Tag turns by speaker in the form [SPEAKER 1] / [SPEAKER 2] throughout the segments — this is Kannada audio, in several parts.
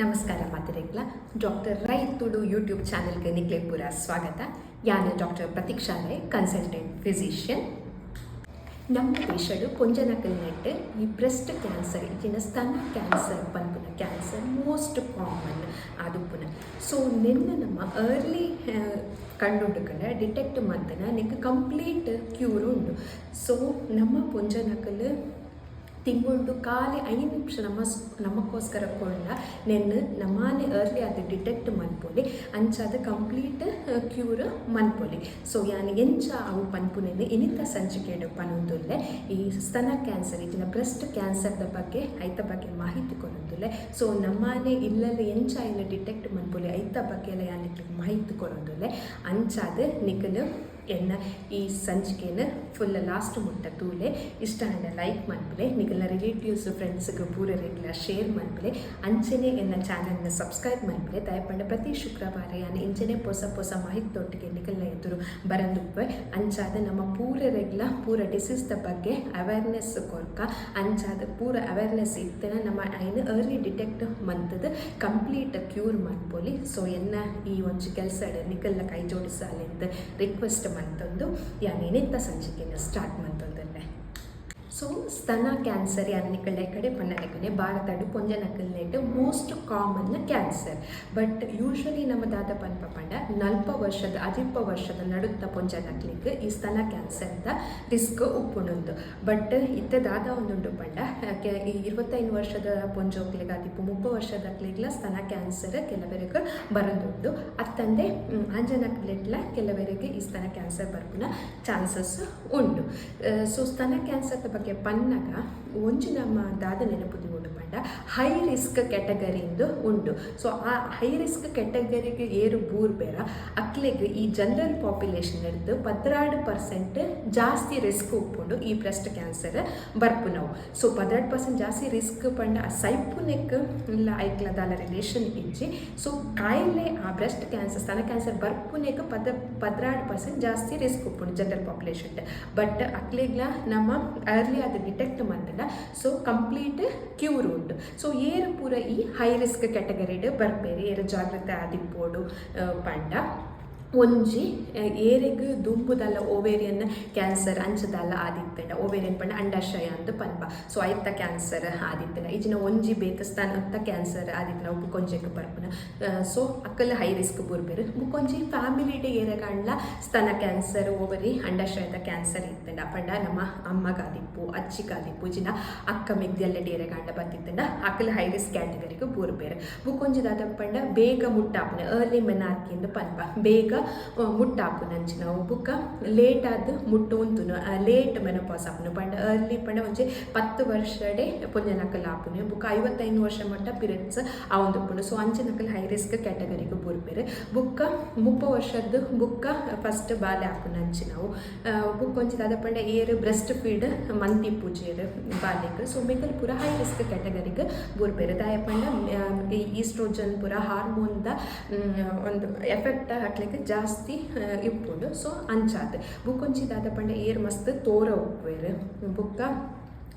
[SPEAKER 1] ನಮಸ್ಕಾರ ಮಾತಿರೆಗ್ಲ ಡಾಕ್ಟರ್ ರೈ ತುಡು ಯೂಟ್ಯೂಬ್ ಚಾನೆಲ್ಗೆ ನಿಕ್ಲೆ ಪೂರ ಸ್ವಾಗತ. ಯಾನು doctor Prateeksha Rai consultant physician ನಮ್ಮ ದೇಶಡು ಪೊಂಜನಕಲ್ನೆಟ್ ಈ ಬ್ರೆಸ್ಟ್ ಕ್ಯಾನ್ಸರ್ ಇಚಿನ ಸ್ತನ ಕ್ಯಾನ್ಸರ್ ಪನ್ಪುನ ಕ್ಯಾನ್ಸರ್ ಮೋಸ್ಟ್ ಕಾಮನ್ ಆದುಪ್ಪುನ ಸೊ, ನಿನ್ನ ನಮ್ಮ ಅರ್ಲಿ ಕಂಡುಂಡುಕಂಡ ಡಿಟೆಕ್ಟ್ ಮಂತನ ನಿಕ್ ಕಂಪ್ಲೀಟ್ ಕ್ಯೂರ್ ಉಂಡು ಸೊ, ನಮ್ಮ ಪೊಂಜನಕಲ್ ತಿಂಗಳು ಕಾಲಿ ಐದು ನಿಮಿಷ ನಮ್ಮ ನಮಗೋಸ್ಕರ ಕೊಂಡ ನೆನ್ನೆ ನಮಾನೆ ಅರ್ಲಿ ಅದು ಡಿಟೆಕ್ಟ್ ಮನ್ಪೊಲಿ ಅಂಚ ಅದು ಕಂಪ್ಲೀಟ್ ಕ್ಯೂರ್ ಮನ್ಪೊಲಿ. ಸೊ ಯಾನ್ ಎಂಚ ಅವು ಪನ್ಪುನೆನೆ ಇನ್ನಿತ ಸಂಚಿಕೆಡು ಪನೊಂದುಲ್ಲೆ, ಈ ಸ್ತನ ಕ್ಯಾನ್ಸರ್ ಇದನ್ನ ಬ್ರೆಸ್ಟ್ ಕ್ಯಾನ್ಸರ್ದ ಬಗ್ಗೆ, ಐತ ಬಗ್ಗೆ ಮಾಹಿತಿ ಕೊರೊಂದುಲ್ಲೆ ಸೊ ನಮ್ಮನೆ ಇಲ್ಲಲ್ಲಿ ಎಂಚ ಇಲ್ಲ ಡಿಟೆಕ್ಟ್ ಮನ್ಪೊಲಿ, ಐತ ಬಗ್ಗೆ ಎಲ್ಲ ಯಾನಿಕ್ಲಿಗೆ ಮಾಹಿತಿ ಕೊರೊಂದುಲ್ಲೆ ಅಂಚಾದ ನಿಕಲು ಎನ್ನ ಈ ಸಂಚಿಕೆನ ಫುಲ್ ಲಾಸ್ಟ್ ಮುಟ್ಟ ತೂಲೆ ಇಷ್ಟ ಅಂಡ ಲೈಕ್ ಮಾಡ್ಬಿಲೆ ನಿಗಲ ರಿಲೇಟಿವ್ಸ್ ಫ್ರೆಂಡ್ಸ್ಗೆ ಪೂರ ರೆಗ್ಯುಲರ್ ಶೇರ್ ಮಾಡ್ಬಿಲೆ ಅಂಚನೆ ಎನ್ನ ಚಾನಲ್ನ ಸಬ್ಸ್ಕ್ರೈಬ್ ಮಾಡ್ಬಿಲೆ ದಯಪಂಡ ಪ್ರತಿ ಶುಕ್ರವಾರ ಯಾನ ಇಂಚನೆ ಹೊಸ ಹೊಸ ಮಾಹಿತಿ ತೊಟ್ಟಿಗೆ ನಿಗೆಲ್ಲ ಎದುರು ಬರಂದುಪ್ಪೆ ಅಂಚಾದ ನಮ್ಮ ಪೂರ ರೆಗ್ಯುಲರ್ ಪೂರ ಡಿಸೀಸ್ದ ಬಗ್ಗೆ ಅವೇರ್ನೆಸ್ ಕೊರ್ಕ ಅಂಚಾದ ಪೂರ ಅವೇರ್ನೆಸ್ ಇತ್ತನ ನಮ್ಮ ಐನು ಅರ್ಲಿ ಡಿಟೆಕ್ಟ್ ಮಂತದ ಕಂಪ್ಲೀಟ್ ಕ್ಯೂರ್ ಮನ್ಪೊಲಿ ಸೊ ಎನ್ನ ಈ ಒಂಜಿ ಕೆಲಸ ನಿಕಲ್ನ ಕೈ ಜೋಡಿಸಲೆ ಅಂತ ರಿಕ್ವೆಸ್ಟ್ ಮಂತೊಂದು ಯಾನೇನೆಂತ ಸಂಚಿಕೆನ ಸ್ಟಾರ್ಟ್ ಮಂತೊಂದಲ್ಲೇ ಸೊ ಸ್ತನ ಕ್ಯಾನ್ಸರ್ ಯಾನಿಕಳ್ಳ ಕಡೆ ಪನ್ನನಕನೆ ಭಾರತಡು ಪೊಂಜನಕಲ್ನೆಟ್ most common cancer but usually ನಮ್ಮ ದಾದ ಪನ್ಪ ಪಂಡ ನಲ್ಪ ವರ್ಷದ, ಅದಿಪ್ಪ ವರ್ಷದ ನಡುತ್ತ ಪೊಂಜನಕ್ಲಿಗ್ ಈ ಸ್ತನ ಕ್ಯಾನ್ಸರ್ದ ರಿಸ್ಕ್ ಉಪ್ಪುಣುಂದು ಬಟ್ ಇತ್ತ ದಾದ ಒಂದುಂಡು ಪಂಡ ಇರುವತ್ತೈದು ವರ್ಷದ ಪೊಂಜೋಕ್ಲಿಗ್ ಅದಿಪ್ಪು ಮುಪ್ಪ ವರ್ಷದಕ್ಲಿಗ್ಲ ಸ್ತನ ಕ್ಯಾನ್ಸರ್ ಕೆಲವರಿಗೆ ಬರೋದುಂಡು ಅತ್ತಂದೆ ಅಂಜನಕ್ಲೆಟ್ಲ ಕೆಲವರಿಗೆ ಈ ಸ್ತನ ಕ್ಯಾನ್ಸರ್ ಬರ್ಪುನ ಚಾನ್ಸಸ್ ಉಂಡು ಸೊ ಸ್ತನ ಕ್ಯಾನ್ಸರ್ದ ಬಗ್ಗೆ ಪನ್ನಗ ಒಂಜಿ ನಮ್ಮ ದಾದ ನೆನಪುದಿ ಉಂಡು ಪಂಡ. ಹೈ ರಿಸ್ಕ್ ಕೆಟಗರಿಂದು ಉಂಡು ಸೊ ಆ ಹೈ ರಿಸ್ಕ್ ಕ್ಯಾಟಗರಿಗೆ ಏರು ಬೂರ್ ಬೇರ ಅಕ್ಲೆಗ್ ಈ ಜನರಲ್ ಪಾಪ್ಯುಲೇಷನ್ ಇರ್ದು ಪದ್ರಾಡು ಪರ್ಸೆಂಟ್ ಜಾಸ್ತಿ ರಿಸ್ಕ್ ಉಪ್ಪುಂಡು ಈ ಬ್ರೆಸ್ಟ್ ಕ್ಯಾನ್ಸರ್ ಬರ್ಪು ನಾವು. ಸೊ ಪದ್ರಾಡು ಪರ್ಸೆಂಟ್ ಜಾಸ್ತಿ ರಿಸ್ಕ್ ಪಂಡ ಸೈಪುನೆಕ್ ಇಲ್ಲ ಐಕ್ಲದಾಲ ರಿಲೇಷನ್ ಇಜ್ಜಿ. ಸೊ ಕಾಯಿಲೆ ಆ ಬ್ರೆಸ್ಟ್ ಕ್ಯಾನ್ಸರ್ ಸ್ತನ ಕ್ಯಾನ್ಸರ್ ಬರ್ಪುನೆಕ್ ಪದ ಪದ್ರಾಡು ಪರ್ಸೆಂಟ್ ಜಾಸ್ತಿ ರಿಸ್ಕ್ ಉಪ್ಪುಂಡು ಜನರಲ್ ಪಾಪ್ಯುಲೇಷನ್ ಬಟ್ ಅಕ್ಲೆಗ್ಲ ನಮ್ಮ ಅರ್ಲಿ ಅದು ಡಿಟೆಕ್ಟ್ ಮಂತಂಡ ಸೊ ಕಂಪ್ಲೀಟ್ ಕ್ಯೂರ್ ಉಂಟು ಸೊ ಏರು ಪೂರ ಈ ಹೈ ರಿಸ್ಕ್ ಕ್ಯಾಟಗರಿಡ್ ಬರ್ಬೇರೆ ಏರು ಜಾಗ್ರತೆ ಆದಿಪ್ಪೋಡು ಪಂಡ. ಒಂಜಿ ಏರೆಗ್ ದುಂಬುದಲ್ಲ ಓವೇರಿಯನ್ ಕ್ಯಾನ್ಸರ್, ಅಂಚದಲ್ಲ ಆದಿತ್ತಂಡ ಓವೇರಿಯನ್ ಪಂಡ ಅಂಡಾಶಯ ಅಂತ ಪನ್ಪ. ಸೊ ಐತ ಕ್ಯಾನ್ಸರ್ ಆದಿತ್ತನ ಇಜಿನ ಒಂಜಿ ಬೇತ ಅಂತ ಕ್ಯಾನ್ಸರ್ ಆದಿತ್ತೆ ಉಪ್ಪು ಕೊಂಜಕ್ಕೆ ಬರ್ಪುನ ಸೊ ಅಕ್ಕಲ್ಲ ಹೈ ರಿಸ್ಕ್ ಬುರ್ಬೇರು. ಮುಕ್ಕೊಂಜಿ ಫ್ಯಾಮಿಲಿಡೆ ಏರಗಂಡ್ಲ ಸ್ತನ ಕ್ಯಾನ್ಸರ್, ಓವರಿ, ಅಂಡಾಶಯದ ಕ್ಯಾನ್ಸರ್ ಇತ್ತಂಡ. ಪಂಡ ನಮ್ಮ ಅಮ್ಮಗಾದಿಪ್ಪು ಅಜ್ಜಿಗಾದಿಪ್ಪು ಜಿನ ಅಕ್ಕ ಮಿಗ್ದೆಲ್ಲ ಕಾಂಡ ಬತ್ತಿತ್ತಂಡ ಅಕ್ಕಲ ಹೈ ರಿಸ್ಕ್ ಕ್ಯಾಟಗರಿಗೆ ಬೂರ್ಬೇರು. ಮುಕ್ಕೊಂಜಿದಾದ ಪಂಡ ಬೇಗ ಮುಟ್ಟಾಪನ, ಅರ್ಲಿ ಮೆನಾರ್ಕಿ ಎಂದು ಪನ್ಪ. ಬೇಗ ಆ, ಮುಟ್ಟಾಪುನ ಅಂಚಿನ ಬುಕ್ಕ ಲೇಟ್ ಆದ್ ಮುಟ್ಟೋಂತುನು ಲೇಟ್ ಮೆನಪಾಸ್ ಆಪುನು ಪಂಡ ಅರ್ಲಿ ಪಂಡ ಒಂಜಿ ಪತ್ತು ವರ್ಷಡೆ ಪೊಂಜನಕಲ್ ಆಪುನು ಬುಕ್ಕ ಐವತ್ತೈದು ವರ್ಷ ಮಟ್ಟ ಪಿರಿಯಡ್ಸ್ ಆವೊಂದುಪ್ಪುಂಡು ಸೊ ಅಂಚನಕಲ್ ಹೈ ರಿಸ್ಕ್ ಕ್ಯಾಟಗರಿಗೆ ಬೂರ್ಬೇರು ಬುಕ್ಕ ಮುಪ್ಪ ವರ್ಷದ್ದು ಬುಕ್ಕ ಫಸ್ಟ್ ಬಾಲೆ ಆಪುನ ಅಂಚಿನವು ಬುಕ್ ಒಂಚಿ ದಾದ ಪಂಡ ಏರ್ ಬ್ರೆಸ್ಟ್ ಫೀಡ್ ಮಂತಿ ಪೂಜೆರ್ ಬಾಲೆಗ್ ಸೊ ಮಿಕಲ್ ಪೂರ ಹೈ ರಿಸ್ಕ್ ಕ್ಯಾಟಗರಿಗೆ ಬೂರ್ಬೇರು ದಾಯ ಪಂಡ ಈ ಈಸ್ಟ್ರೋಜನ್ ಪೂರ ಹಾರ್ಮೋನ್ದ ಒಂದು ಎಫೆಕ್ಟ್ ಹಾಕ್ಲಿಕ್ಕೆ ಜಾಸ್ತಿ ಇಪ್ಪುಂಡು ಸೊ ಅಂಚಾತೆ ಬುಕ್ ಒಂಚಿ ದಾದ ಪಂಡ ಏರ್ ಮಸ್ತ್ ತೋರ ಉಪ್ಪುವೆರ್ ಬುಕ್ಕ?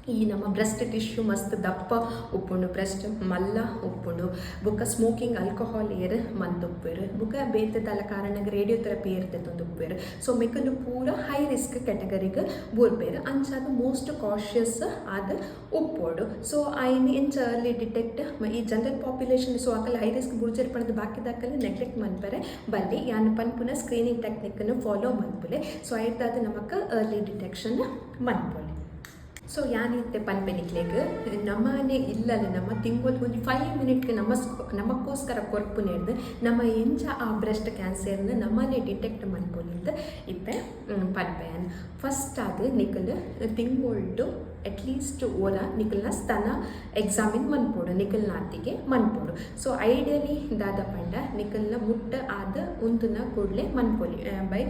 [SPEAKER 1] ಈ ನಮ್ಮ ಬ್ರೆಸ್ಟ್ ಟಿಶ್ಯೂ ಮಸ್ತ್ ದಪ್ಪ ಉಪ್ಪುಂಡು, ಬ್ರೆಸ್ಟ್ ಮಲ್ಲ ಉಪ್ಪುಂಡು. ಬೊಕ್ಕ ಸ್ಮೋಕಿಂಗ್ ಆಲ್ಕೋಹಾಲ್ ಏರ್ ಮಂತ್ ಉಪ್ಪೇರು ಬೊಕ್ಕ ಬೇತದಲ್ಲ ರೇಡಿಯೋ ರೇಡಿಯೋಥೆರಪಿ ಏರ್ತೈತೊಂದು ಉಪ್ಪೇರು ಸೊ ಮೆಕಲು ಪೂರ ಹೈ ರಿಸ್ಕ್ ಕ್ಯಾಟಗರಿಗೆ ಬೂರ್ಬೇರು ಅಂಚಾದ ಮೋಸ್ಟ್ ಕಾಷಿಯಸ್ ಆದ ಉಪ್ಪೋಡು ಸೊ ಐನ್ ಎಂಚ ಅರ್ಲಿ ಡಿಟೆಕ್ಟ್ ಈ ಜನರಲ್ ಪಾಪ್ಯುಲೇಷನ್ ಸೊ ಅಕಲ್ ಹೈ ರಿಸ್ಕ್ ಬುರ್ಜರ್ ಪಡೆದು ದಾಖಲೆ ನೆಗ್ಲೆಕ್ಟ್ ಮಾಡ್ಬಾರೆ ಬಲ್ಲಿ ಯಾನ್ ಪನ್ಪುನ ಸ್ಕ್ರೀನಿಂಗ್ ಟೆಕ್ನಿಕ್ಕನ್ನು ಫಾಲೋ ಮನ್ಪುಲೆ ಸೊ ಆಯ್ತಾದ ನಮಕ್ ಅರ್ಲಿ ಡಿಟೆಕ್ಷನ್ ಮನ್ಪುಲೆ ಸೊ ಯಾನಿತ್ತೆ ಪನ್ಪೆನಿಕ್ಲೆಗ್ ನಮ್ಮನೆ ಇಲ್ಲಲ್ಲ ನಮ್ಮ ತಿಂಗಳಿಗೆ ಒಂದು ಫೈವ್ ಮಿನಿಟ್ಗೆ ನಮಸ್ ನಮಕ್ಕೋಸ್ಕರ ಕೊರ್ಪು ನೆಡ್ದು ನಮ್ಮ ಎಂಚ ಆ ಬ್ರೆಸ್ಟ್ ಕ್ಯಾನ್ಸರ್ನ ನಮ್ಮನೆ ಡಿಟೆಕ್ಟ್ ಮನ್ಪೊಲಿಂದ ಇತ್ತೆ ಪನ್ಪೆಯನ್ ಫಸ್ಟ್ ಅದು ನಿಕಲ್ ತಿಂಗೊಳ್ಡು ಅಟ್ಲೀಸ್ಟ್ ಓರ ನಿಕಲ್ನ ಸ್ತನ ಎಕ್ಸಾಮಿನ್ ಮನ್ಪೋಡು ನಿಕಲ್ ನಾತಿಗೆ ಮನ್ಪೋಡು. ಸೊ ಐಡಿಯಲಿ ದಾದ ಪಂಡ ನಿಕಲ್ನ ಮುಟ್ಟ ಆದ ಉಂತುನ ಕೂಡಲೇ ಮನ್ಪೊಲಿ ಬೈ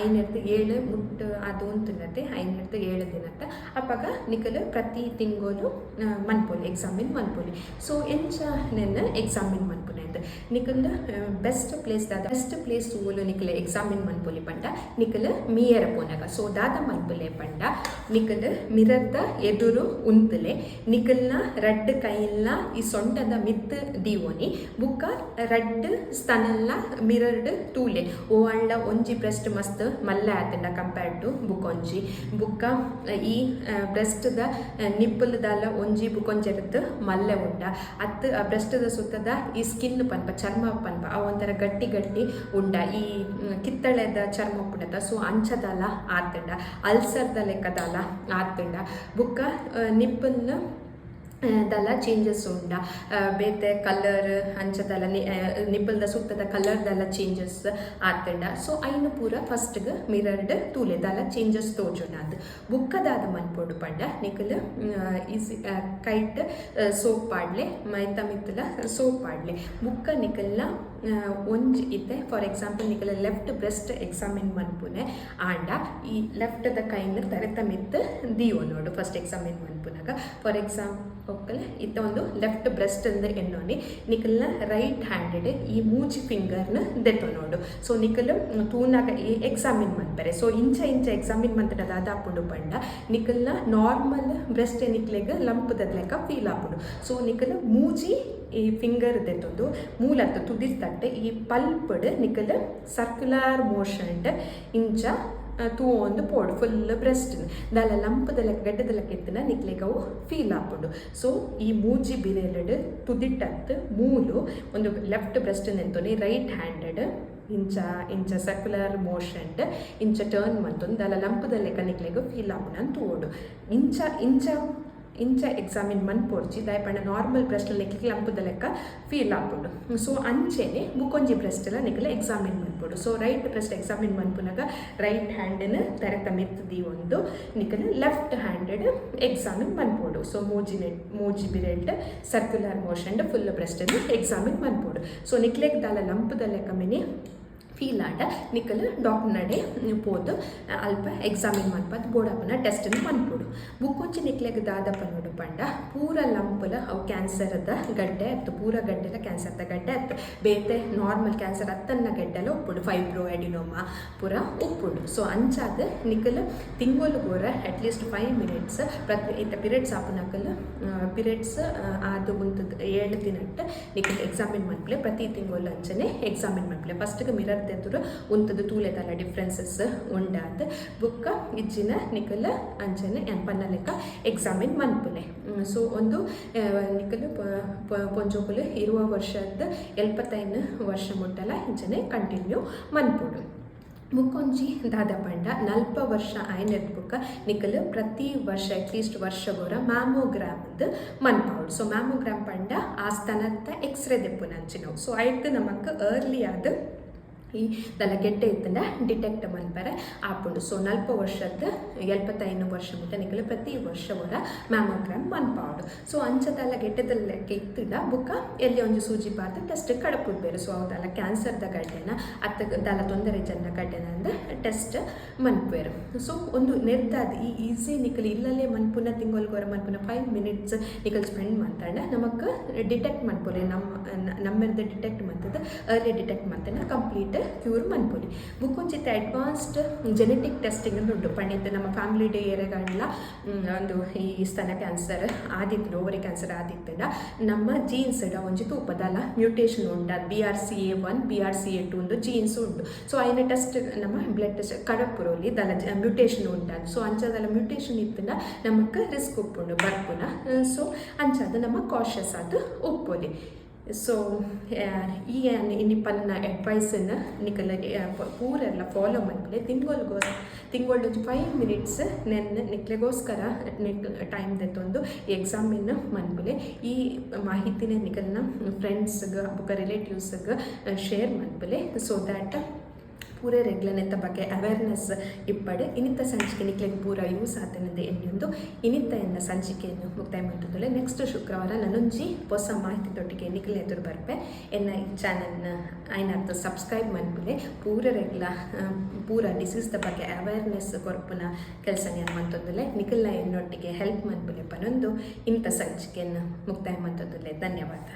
[SPEAKER 1] ಐನರ್ದು ಏಳು ಮುಟ್ಟ ಆದ ಉಂತುನತೆ ಐನರ್ದು ಏಳು ದಿನತ್ತ ಅಪ್ಪಾಗ ನಿಕಲು ಪ್ರತಿ ತಿಂಗಳು ಮನ್ಪೊಲಿ ಎಕ್ಸಾಮಿನ್ ಮನ್ಪೊಲಿ ಸೊ ಎಂಚ ನೆನ್ನ ಎಕ್ಸಾಮಿನ್ ಮನ್ಪುನೆ ಅಂತ. ನಿಕಲ್ ಬೆಸ್ಟ್ ಪ್ಲೇಸ್ ದಾದ ಬೆಸ್ಟ್ ಪ್ಲೇಸ್ ಓಲು ನಿಕಲ್ ಎಕ್ಸಾಮಿನ್ ಮನ್ಪೊಲಿ ಪಂಡ ನಿಕಲ್ ಮೀಯರ ಪೋನಗ. ಸೊ ದಾದ ಮನ್ಪೊಲೆ ಪಂಡ ನಿಕಲ್ ಮಿರರ್ದ ಎದುರು ಉಂತಲೆ. ನಿಕಲ್ನ ರಡ್ಡ್ ಕೈಲ್ನ ಈ ಸೊಂಟದ ಮಿತ್ ದೀವೋನಿ ಬುಕ್ಕ ರಡ್ಡ್ ಸ್ತನಲ್ಲ ಮಿರರ್ಡ್ ತೂಲೆ. ಓ ಅಳ್ಳ ಒಂಜಿ ಬ್ರೆಸ್ಟ್ ಮಸ್ತ್ ಮಲ್ಲ ಆತಂಡ ಕಂಪೇರ್ಡ್ ಟು ಬುಕೊಂಜಿ. ಬುಕ್ಕ, ಈ ಬ್ರೆಸ್ಟ್ದ ನಿಪ್ಪಲ್ದಲ್ಲ ಒಂಜಿ ಬುಕೊಂಜೆರತ್ ಮಲ್ಲೆ ಉಂಡ. ಅತ್ ಬ್ರೆಸ್ಟ್ದ ಸುತ್ತದ ಈ ಸ್ಕಿನ್ ಪನ್ಪ, ಚರ್ಮ ಪನ್ಪ ಆ ಒಂಥರ ಗಟ್ಟಿ ಗಟ್ಟಿ ಉಂಡ. ಈ ಕಿತ್ತಳೆದ ಚರ್ಮ ಪುಡತ ಸೊ ಅಂಚದಲ್ಲ ಆತಂಡ. ಅಲ್ಸರ್ದ ಲೆಕ್ಕದಲ್ಲ ಆತಂಡ. ಬುಕ್ಕ ನಿಪ್ಪಲ್ನ ಆ, ದಲ ಚೇಂಜಸ್ ಉಂಡ ಬೇತೆ ಕಲರ್ ಅಂಚದಲ್ಲ ನಿಪ್ಪಲ್ದ ಸುತ್ತದ ಕಲರ್ದೆಲ್ಲ ಚೇಂಜಸ್ ಆತಂಡ ಸೊ ಐನು ಪೂರ ಫಸ್ಟ್ಗೆ ಮಿರರ್ಡ್ ತೂಲೆ ದಲ್ಲ ಚೇಂಜಸ್ ತೋಜುಂಡ ಅದು. ಬುಕ್ಕದಾದ ಮನ್ಪೊಡು ಪಂಡ ನಿಕಲ್ ಈಸಿ ಕೈಟ್ ಸೋಪ್ ಪಾಡ್ಲೆ ಮೈತ ಮಿತ್ತಲ ಸೋಪ್ ಪಾಡ್ಲೆ. ಬುಕ್ಕ ನಿಕಲ್ನ ಒಂಜಿ ಇತ್ತೆ. ಫಾರ್ ಎಕ್ಸಾಂಪಲ್ ನಿಕಲ ಲೆಫ್ಟ್ ಬ್ರೆಸ್ಟ್ ಎಕ್ಸಾಮಿನ್ ಮನ್ಪುನೆ ಆಂಡ. ಈ ಲೆಫ್ಟ್ದ ಕೈನ ತರೆತ ಮಿತ್ ದಿಯೋ ನೋಡು ಫಸ್ಟ್ ಎಕ್ಸಾಮಿನ್ ಮನ್ಪುನಾಗ. ಫಾರ್ ಎಕ್ಸಾಂಪಲ್ ಇತ್ತ ಒಂದು ಲೆಫ್ಟ್ ಬ್ರೆಸ್ಟ್ ಅಂದ ಎನ್ನೋನಿ ನಿಕಲ್ನ ರೈಟ್ ಹ್ಯಾಂಡೆಡ್ ಈ ಮೂಜಿ ಫಿಂಗರ್ನ ದೆತ್ತೋ ನೋಡು. ಸೊ ನಿಕಲ್ ತೂನಾಗ ಈ ಎಕ್ಸಾಮಿನ್ ಮಾಡ್ತಾರೆ. ಸೊ ಇಂಚ ಇಂಚ ಎಕ್ಸಾಮಿನ್ ದಾದ ಆಪುಂಡು ಪಂಡ. ನಿಕಲ್ನ ನಾರ್ಮಲ್ ಬ್ರೆಸ್ಟ್ ನಿಕ್ಲೆಗ್ ಲಂಪ್ ಲೆಕ್ಕ ಫೀಲ್ ಆಪುಂಡು ಸೊ ನಿಕಲ್ ಮೂಜಿ ಈ ಫಿಂಗರ್ ದೆತ್ತೊಂದು. ಮೂಲತ್ತು ತುದಿರ್ ತಟ್ಟೆ ಈ ಪಲ್ಪಡ್ ನಿಕಲ್ ಸರ್ಕ್ಯುಲರ್ ಮೋಷನ್ ಇಂಚ ತೂ ಒಂದು ಪೋಡು ಫುಲ್ ಬ್ರೆಸ್ಟ್ ದಾಲ ಲಂಪದ ಲೆಕ್ಕ ಗಡ್ಡದ ಲೆಕ್ಕ ಎತ್ತಿನ ನಿಕ್ಲೆಗ್ ಅವು ಫೀಲ್ ಆಪುಂಡು ಸೊ ಈ ಮೂಜಿ ಬಿರೆಲಡ್ ತುದಿಟ್ಟತ್ತು ಮೂಲು, ಒಂದು ಲೆಫ್ಟ್ ಬ್ರೆಸ್ಟ್ ನೆಂತೊನಿ ರೈಟ್ ಹ್ಯಾಂಡೆಡ್ ಇಂಚ ಇಂಚ ಸರ್ಕ್ಯುಲರ್ ಮೋಷನ್ ಇಂಚ ಟರ್ನ್ ಮಂತೊಂದು ದಾಲ ಲಂಪದ ಲೆಕ್ಕ ಫೀಲ್ ಆಪುನ ಅಂತ ತೂಡು ಇಂಚ ಇಂಚ ಇಂಚ ಎಕ್ಸಾಮಿನ್ ಮನ್ಪೊಡ್ಚಿ ದಯಪಂಡ ನಾರ್ಮಲ್ ಬ್ರೆಸ್ಟ್ ಲೆಕ್ಕ ಲಂಪದ ಲೆಕ್ಕ ಫೀಲ್ ಆಪುಂಡು ಸೊ ಅಂಚೆನೆ ಬುಕೊಂಜಿ ಬ್ರೆಸ್ಟ್ ಎಲ್ಲ ನಿಕಲ ಎಕ್ಸಾಮಿನ್ ಮನ್ಪೊಡು ಸೊ ರೈಟ್ ಬ್ರೆಸ್ಟ್ ಎಕ್ಸಾಮಿನ್ ಮನ್ಪುನಾಗ ರೈಟ್ ಹ್ಯಾಂಡನ್ ತೆರೆತ ಮೆತ್ತದಿ ಒಂದು ನಿಕಲ ಲೆಫ್ಟ್ ಹ್ಯಾಂಡೆಡ್ ಎಕ್ಸಾಮಿನ್ ಮನ್ಪೊಡು ಸೊ ಮೋಜಿ ನೆಟ್, ಮೂಜಿ ಬಿರೆಲ್ಟ್ circular motion full breast examine ಮನ್ಪೊಡು so ನಿಕ್ಲೆಗ್ ದಾಲ ಲಂಪದ ಲೆಕ್ಕ ಮಿನಿ ಫೀಲ್ ಆಟ ನಿಕಲ್ ಡಾಕ್ಟರ್ ನಡೆ ಪೋದು, ಅಲ್ಪ ಎಕ್ಸಾಮಿನ್ ಮನ್ಪತ್ ಬೋಡಪ್ಪನ ಟೆಸ್ಟ್ ಮನ್ಪುಡು ಬುಕ್ಕೊಂಚಿ ನಿಕ್ಲೆಗ್ ದಾದಪ್ಪ ನೋಡು ಪಂಡ, ಪೂರ ಲಂಪಲ ಅವು ಕ್ಯಾನ್ಸರದ ಗಡ್ಡೆ ಅತ್ತು ಪೂರ ಗಡ್ಡೆಲ ಕ್ಯಾನ್ಸರ್ದ ಗಡ್ಡೆ ಅತ್ತು ಬೇತೆ ನಾರ್ಮಲ್ ಕ್ಯಾನ್ಸರ್ ಅತ್ತನ್ನ ಗಡ್ಡೆಲ ಉಪ್ಪುಡು ಫೈಬ್ರೋ ಎಡಿನೋಮಾ ಪೂರ ಉಪ್ಪುಡು ಸೊ ಅಂಚಾದ ನಿಕಲ್ ತಿಂಗಳು ಗೋರ ಅಟ್ಲೀಸ್ಟ್ ಫೈವ್ ಮಿನಿಟ್ಸ್ ಪ್ರತಿ, ಇಂಥ ಪಿರಿಯಡ್ಸ್ ಆಪುನಕಲ್ ಪಿರಿಯಡ್ಸ್ ಅದು ಮುಂತದ ಏಳು ದಿನ ನಿಕಲ್ ಎಕ್ಸಾಮಿನ್ ಮನ್ಪ್ಲೆ ಪ್ರತಿ ತಿಂಗಳು ಅಂಚನೆ ಎಕ್ಸಾಮಿನ್ ಮನ್ಪ್ಲೆ ಫಸ್ಟ್ಗೆ ಮಿರರ್ ತೆತ್ತುರು ಉಂತದ ತೂಲೆದಲ್ಲ ಡಿಫ್ರೆನ್ಸಸ್ ಉಂಡಾದ್ ಬುಕ್ಕ, ಇಜ್ಜಿನ, ನಿಕಲ್ ಅಂಚನೆ ಪನ್ನ ಲೆಕ್ಕ ಎಕ್ಸಾಮಿನ್ ಮನ್ಪುನೆ. ಸೊ ಒಂದು ನಿಕಲ್ ಪೊಂಜೋಕುಲು ಇರುವ ವರ್ಷದ ಎಲ್ಪತ್ತೈನು ವರ್ಷ ಮುಟ್ಟಲ ಇಂಚನೆ ಕಂಟಿನ್ಯೂ ಮನ್ಪುಡು. ಮುಕ್ಕೊಂಜಿ ದಾದ ಪಂಡ ನಲ್ಪ ವರ್ಷ ಆಯ್ನದ್ ಬುಕ್ಕ ನಿಕಲ್ ಪ್ರತಿ ವರ್ಷ ಅಟ್ಲೀಸ್ಟ್ ವರ್ಷ ಗೋರ ಮ್ಯಾಮೋಗ್ರಾಮ್ದು ಮನ್ಪಾವುಡು ಸೊ ಮ್ಯಾಮೋಗ್ರಾಮ್ ಪಂಡ ಆ ಸ್ತನದ ಎಕ್ಸ್ರೇ ದೆಪ್ಪು ನಂಚಿನವು ಸೊ ಐಕ್ ನಮಕ್ ಅರ್ಲಿ ಆದ ಈ ದಲ ಗೆಡ್ಡೆ ಇತ್ತಂಡ ಡಿಟೆಕ್ಟ್ ಮಾಡ್ತಾರೆ ಆಪುಂಡು ಸೊ ನಲ್ಪ ವರ್ಷದ ಎಲ್ಪತ್ತೈನು ವರ್ಷ ಮುಟ್ಟ ನಿಕಲು ಪ್ರತಿ ವರ್ಷ ವರ ಮ್ಯಾಮೋಗ್ರಾಮ್ ಮನ್ಪಾಡು ಸೊ ಅಂಚದಲ್ಲ ಗೆಡ್ಡೆದಲ್ಲ ಇತ್ತಿಡ ಬುಕ್ಕ ಎಲ್ಲಿ ಒಂದು ಸೂಜಿ ಪಾರ್ದು ಟೆಸ್ಟ್ ಕಡಪುಡ್ ಬೇರೆ ಸೊ ಅವದಲ್ಲ ಕ್ಯಾನ್ಸರ್ದ ಗಡ್ಡೆನ, ಅತ್ತ ದಲ ತೊಂದರೆ ಜನ ಗಡ್ಡೆನ ಅಂದ ಟೆಸ್ಟ್ ಮನ್ಪೇರು ಸೊ ಒಂದು ನಿರ್ಧಾದ ಈ ಈಸಿ ನಿಕಲ್ ಇಲ್ಲಲ್ಲೇ ಮನ್ಪುನ ತಿಂಗೊಲ್ಗೋರ ಮನ್ಪುನ ಫೈವ್ ಮಿನಿಟ್ಸ್ ನಿಕಲ್ ಸ್ಪೆಂಡ್ ಮಾಡ್ತಾಳೆ. ನಮಕ್ ಡಿಟೆಕ್ಟ್ ಮನ್ಪೊಲೆ ನಮ್ಮ, ನಮ್ಮಿರ್ದ ಡಿಟೆಕ್ಟ್ ಮಾಡ್ತದ ಅರ್ಲಿ ಡಿಟೆಕ್ಟ್ ಮಾಡ್ತಾನೆ ಕಂಪ್ಲೀಟ್ ಕ್ಯೂರ್ ಮನ್ಪೊಲಿ ಬುಕ್ಕೊಂಚಿತ್ತ ಅಡ್ವಾನ್ಸ್ಡ್ ಜೆನೆಟಿಕ್ ಟೆಸ್ಟಿಂಗ್ ಉಂಟು ಪಂಡಿತ ನಮ್ಮ ಫ್ಯಾಮಿಲಿ ಡೇ ಏರೆಗಳ್ಲ ಒಂದು ಈ ಸ್ತನ ಕ್ಯಾನ್ಸರ್ ಆದಿತ್ತು ಓವರಿ ಕ್ಯಾನ್ಸರ್ ಆದಿತ್ತಂಡ ನಮ್ಮ ಜೀನ್ಸ್ ಒಂಜಿ ತೂಪದಲ್ಲ ಮ್ಯೂಟೇಷನ್ ಉಂಟು ಅದು B R C A one B R C A two ಒಂದು ಜೀನ್ಸ್ ಉಂಟು ಸೊ ಐನ ಟೆಸ್ಟ್ ನಮ್ಮ ಬ್ಲಡ್ ಟೆಸ್ಟ್ ಕಡಪುರಲ್ಲಿ ದಲ ಮ್ಯೂಟೇಷನ್ ಉಂಟು ಸೊ ಅಂಚದಲ್ಲ ಮ್ಯೂಟೇಷನ್ ಇತ್ತಂಡ ನಮಗೆ ರಿಸ್ಕ್ ಉಪ್ಪುಂಡು ಬರ್ಪುನ ಸೊ ಅಂಚದ ನಮ್ಮ ಕಾಶಸ್ ಅದು ಉಪ್ಪುಲಿ ಸೊ ಈ ನಿಪ್ಪನ್ನ ಅಡ್ವೈಸನ್ನು ನಿಕಲ ಪೂರೆಲ್ಲ ಫಾಲೋ ಮಾಡ್ಕೊಳ್ಳಿ ತಿಂಗಳಿಗೋಸ್ ತಿಂಗಳು ಫೈವ್ ಮಿನಿಟ್ಸ್ ನೆನ್ನ ನಿಕ್ಲೆಗೋಸ್ಕರ ಟೈಮ್ ದೆತ್ತೊಂದು ಎಕ್ಸಾಮಿನ ಮನ್ಪುಲೆ ಈ ಮಾಹಿತಿನ ನಿಕಲ್ನ ಫ್ರೆಂಡ್ಸ್ಗೆ ಬುಕ್ಕ ರಿಲೇಟಿವ್ಸ್ಗೆ ಶೇರ್ ಮನ್ಪುಲೆ ಸೊ ದ್ಯಾಟ್ ಪೂರೆ ರೆಗ್ಲನೆತ್ತ ಬಗ್ಗೆ ಅವೇರ್ನೆಸ್ ಇಪ್ಪಡೆ ಇನಿತ್ತ ಸಂಚಿಕೆ ನಿಕ್ಲೆಗ್ ಪೂರ ಯೂಸ್ ಆತನಂದೆ ಎನ್ನಿಂದು ಇನಿತ್ತ ಎನ್ನ ಸಂಚಿಕೆಯನ್ನು ಮುಕ್ತಾಯ ಮಾಡ್ತಿದ್ದಲೆ ನೆಕ್ಸ್ಟ್ ಶುಕ್ರವಾರ ನನ್ನೊಂಜಿ ಹೊಸ ಮಾಹಿತಿ ತೊಟ್ಟಿಗೆ ನಿಕ್ಲೆ ಎದುರು ಬರ್ಪೆ. ಎನ್ನ ಈ ಚಾನಲ್ನ ಆಯ್ನತ್ತು ಸಬ್ಸ್ಕ್ರೈಬ್ ಮನ್ಪುಲೆ ಪೂರ ರೆಗ್ಲ ಆ, ಪೂರ ಡಿಸೀಸ್ದ ಬಗ್ಗೆ ಅವೇರ್ನೆಸ್ ಕೊರ್ಪುನ ಕೆಲಸ ನಾನು ಮಂತೊಂದುಲೆ ನಿಖಿಲ್ನ ಎನ್ನೊಟ್ಟಿಗೆ ಹೆಲ್ಪ್ ಮನ್ಪುಲೆ ಪನೊಂದು ಇಂಥ ಸಂಚಿಕೆಯನ್ನು ಮುಕ್ತಾಯ ಮಂತೊಂದುಲೆ ಧನ್ಯವಾದ.